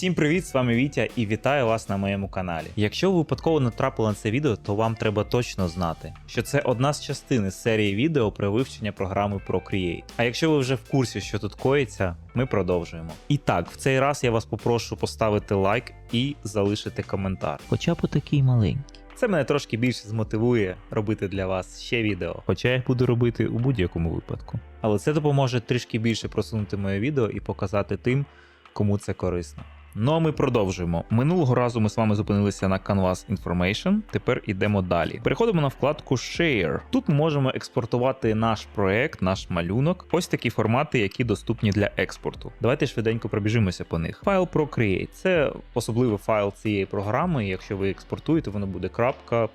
Всім привіт, з вами Вітя і вітаю вас на моєму каналі. Якщо ви випадково натрапили на це відео, то вам треба точно знати, що це одна з частин серії відео про вивчення програми Procreate. А якщо ви вже в курсі, що тут коїться, ми продовжуємо. І так, в цей раз я вас попрошу поставити лайк і залишити коментар. Хоча б такий маленький. Це мене трошки більше змотивує робити для вас ще відео, хоча я їх буду робити у будь-якому випадку. Але це допоможе трішки більше просунути моє відео і показати тим, кому це корисно. Ну а ми продовжуємо. Минулого разу ми з вами зупинилися на Canvas Information. Тепер йдемо далі. Переходимо на вкладку Share. Тут ми можемо експортувати наш проект, наш малюнок. Ось такі формати, які доступні для експорту. Давайте швиденько пробіжимося по них. Файл Procreate – це особливий файл цієї програми. Якщо ви експортуєте, воно буде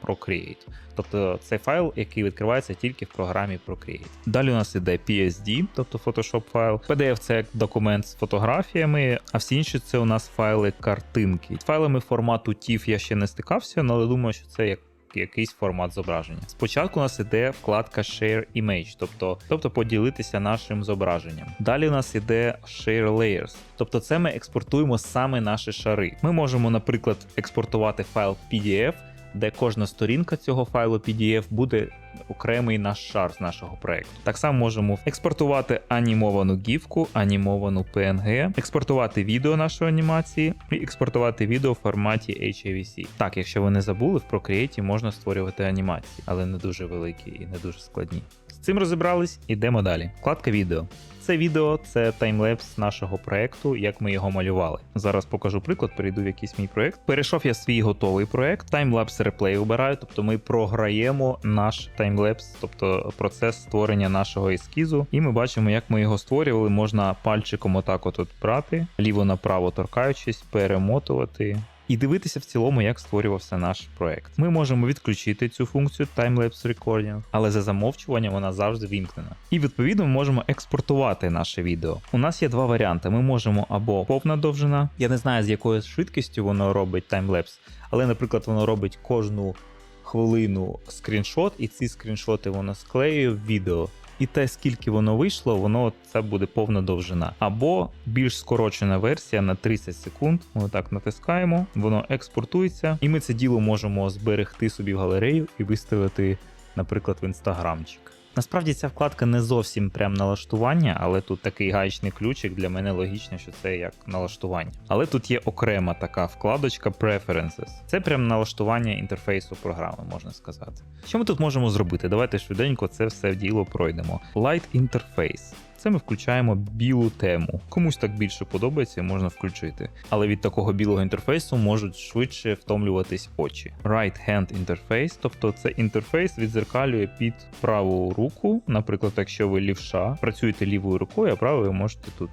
.procreate. Тобто це файл, який відкривається тільки в програмі Procreate. Далі у нас іде PSD, тобто Photoshop файл. PDF це документ з фотографіями, а всі інші це у нас файли картинки. З файлами формату TIFF я ще не стикався, але думаю, що це як. Якийсь формат зображення. Спочатку у нас іде вкладка Share Image, тобто, тобто поділитися нашим зображенням. Далі у нас іде Share Layers, тобто це ми експортуємо саме наші шари. Ми можемо, наприклад, експортувати файл PDF, де кожна сторінка цього файлу PDF буде окремий наш шар з нашого проекту. Так само можемо експортувати анімовану гівку, анімовану PNG, експортувати відео нашої анімації і експортувати відео в форматі HAVC. Так, якщо ви не забули, в Procreate можна створювати анімації, але не дуже великі і не дуже складні. З цим розібрались, ідемо далі. Вкладка відео. Це відео це таймлепс нашого проекту, як ми його малювали. Зараз покажу приклад, перейду в якийсь мій проект. Перейшов я свій готовий проект. Таймлапс реплей обираю, тобто ми програємо наш таймлепс, тобто процес створення нашого ескізу. І ми бачимо, як ми його створювали. Можна пальчиком отак от брати, ліво-направо торкаючись, перемотувати. І дивитися в цілому, як створювався наш проект. Ми можемо відключити цю функцію Timelapse Recording, але за замовчуванням вона завжди вімкнена. І відповідно ми можемо експортувати наше відео. У нас є два варіанти: ми можемо або повна довжина, я не знаю з якою швидкістю воно робить таймлепс, але, наприклад, воно робить кожну хвилину скріншот, і ці скріншоти воно склеює в відео. І те, скільки воно вийшло, воно це буде повна довжина. Або більш скорочена версія на 30 секунд. Ми так натискаємо, воно експортується, і ми це діло можемо зберегти собі в галерею і виставити, наприклад, в інстаграмчик. Насправді ця вкладка не зовсім прям налаштування, але тут такий гаечний ключик для мене логічно, що це як налаштування. Але тут є окрема така вкладочка Preferences. Це прям налаштування інтерфейсу програми, можна сказати. Що ми тут можемо зробити? Давайте швиденько це все в діло пройдемо. Light Interface. Це ми включаємо білу тему. Комусь так більше подобається, можна включити. Але від такого білого інтерфейсу можуть швидше втомлюватись очі. Right Hand Interface, тобто це інтерфейс відзеркалює під праву руку. Наприклад, якщо ви лівша, працюєте лівою рукою, а правою можете тут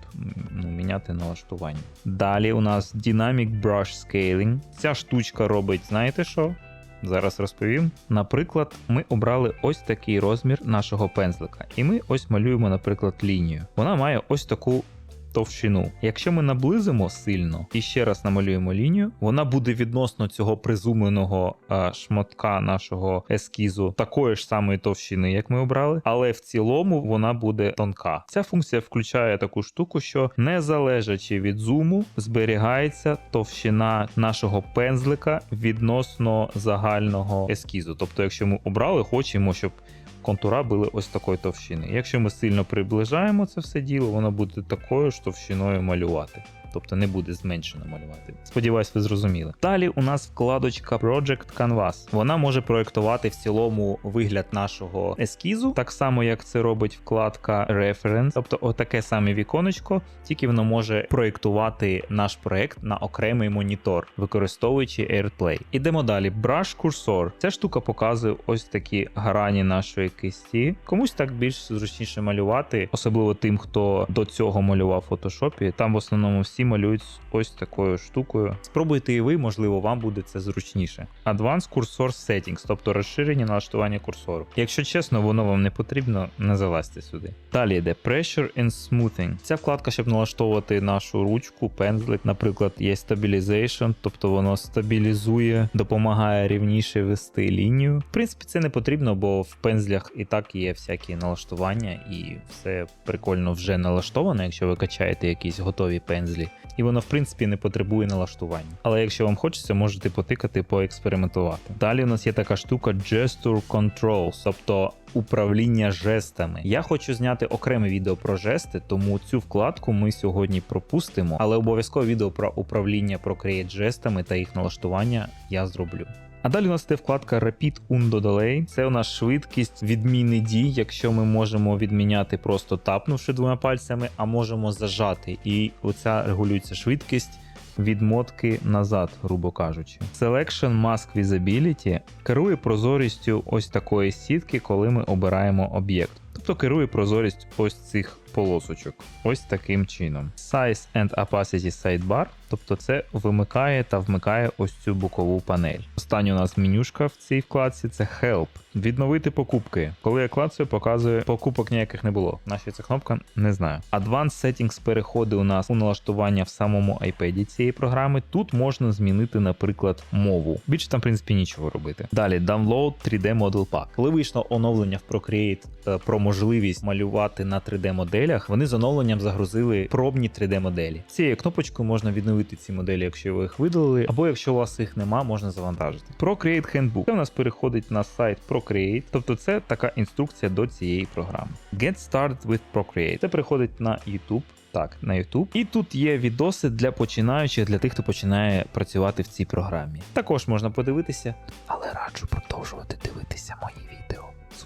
ну, міняти налаштування. Далі у нас Dynamic Brush Scaling. Ця штучка робить, знаєте що? Зараз розповім. Наприклад, ми обрали ось такий розмір нашого пензлика, і ми ось малюємо, наприклад, лінію. Вона має ось таку. Товщину. Якщо ми наблизимо сильно і ще раз намалюємо лінію, вона буде відносно цього призумленого а, шматка нашого ескізу такої ж самої товщини, як ми обрали, але в цілому вона буде тонка. Ця функція включає таку штуку, що не залежачи від зуму, зберігається товщина нашого пензлика відносно загального ескізу. Тобто, якщо ми обрали, хочемо, щоб контура були ось такої товщини. Якщо ми сильно приближаємо це все діло, воно буде такою ж товщиною малювати. Тобто не буде зменшено малювати. Сподіваюсь, ви зрозуміли. Далі у нас вкладочка Project Canvas. Вона може проєктувати в цілому вигляд нашого ескізу, так само як це робить вкладка Reference. Тобто, отаке саме віконечко, тільки воно може проєктувати наш проект на окремий монітор, використовуючи AirPlay. Ідемо далі. Brush Cursor. Ця штука показує ось такі грані нашої кисті. Комусь так більш зручніше малювати, особливо тим, хто до цього малював в Photoshop. Там в основному всі малюють ось такою штукою. Спробуйте і ви, можливо, вам буде це зручніше. Advanced Cursor Settings, тобто розширені налаштування курсору. Якщо чесно, воно вам не потрібно, не залазьте сюди. Далі йде Pressure and Smoothing. Ця вкладка, щоб налаштовувати нашу ручку, пензлик, наприклад, є Stabilization, тобто воно стабілізує, допомагає рівніше вести лінію. В принципі, це не потрібно, бо в пензлях і так є всякі налаштування, і все прикольно вже налаштовано, якщо ви качаєте якісь готові пензлі. І воно в принципі не потребує налаштування. Але якщо вам хочеться, можете потикати, поекспериментувати. Далі у нас є така штука Gesture Controls, тобто управління жестами. Я хочу зняти окреме відео про жести, тому цю вкладку ми сьогодні пропустимо, але обов'язково відео про управління Procreate жестами та їх налаштування я зроблю. А далі у нас є вкладка Rapid Undo Delay. Це у нас швидкість відміни дій, якщо ми можемо відміняти просто тапнувши двома пальцями, а можемо зажати. І оця регулюється швидкість відмотки назад, грубо кажучи. Selection Mask Visibility керує прозорістю ось такої сітки, коли ми обираємо об'єкт. Тобто керує прозорість ось цих полосочок. Ось таким чином. Size and Opacity Sidebar, тобто це вимикає та вмикає ось цю бокову панель. Остання у нас менюшка в цій вкладці це Help. Відновити покупки. Коли я клацаю, показує покупок ніяких не було. Наша ця кнопка не знаю. Advanced Settings переходить у нас у налаштування в самому iPad цієї програми. Тут можна змінити, наприклад, мову. Більше там, в принципі, нічого робити. Далі Download 3D Model Pack. Коли вийшло оновлення в Procreate е, про можливість малювати на 3D моделях, вони з оновленням загрузили пробні 3D моделі. Цією кнопочкою можна відновити ці моделі, якщо ви їх видалили, або якщо у вас їх нема, можна завантажити. Procreate Handbook. Це у нас переходить на сайт Procreate, тобто це така інструкція до цієї програми. Get started with Procreate. Це переходить на YouTube. Так, на YouTube. І тут є відоси для починаючих, для тих, хто починає працювати в цій програмі. Також можна подивитися, але раджу продовжувати дивитися мої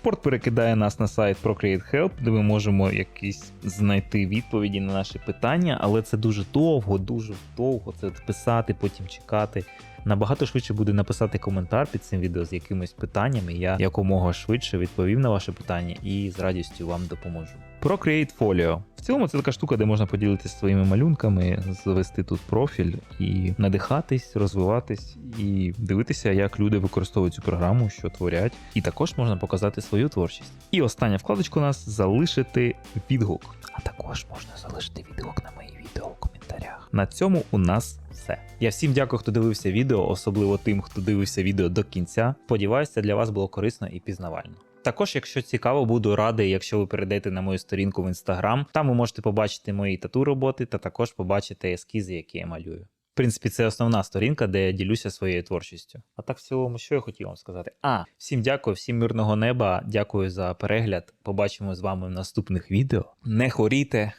відео. Перекидає нас на сайт Procreate Help, де ми можемо якісь знайти відповіді на наші питання, але це дуже довго, дуже довго це писати, потім чекати. Набагато швидше буде написати коментар під цим відео з якимись питаннями. Я якомога швидше відповім на ваше питання і з радістю вам допоможу. Procreate Folio. В цілому це така штука, де можна поділитися своїми малюнками, завести тут профіль і надихатись, розвиватись і дивитися, як люди використовують цю програму, що творять. І також можна показати свою творчість. І остання вкладочка у нас залишити відгук. А також можна залишити відгук на мої відео у коментарях. На цьому у нас все. Я всім дякую, хто дивився відео, особливо тим, хто дивився відео до кінця. Сподіваюся, для вас було корисно і пізнавально. Також, якщо цікаво, буду радий, якщо ви перейдете на мою сторінку в інстаграм. Там ви можете побачити мої тату роботи та також побачити ескізи, які я малюю. В принципі, це основна сторінка, де я ділюся своєю творчістю. А так, в цілому, що я хотів вам сказати? А, всім дякую, всім мирного неба. Дякую за перегляд. Побачимо з вами в наступних відео. Не хворійте,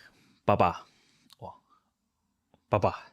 Па-па. О. Па-па.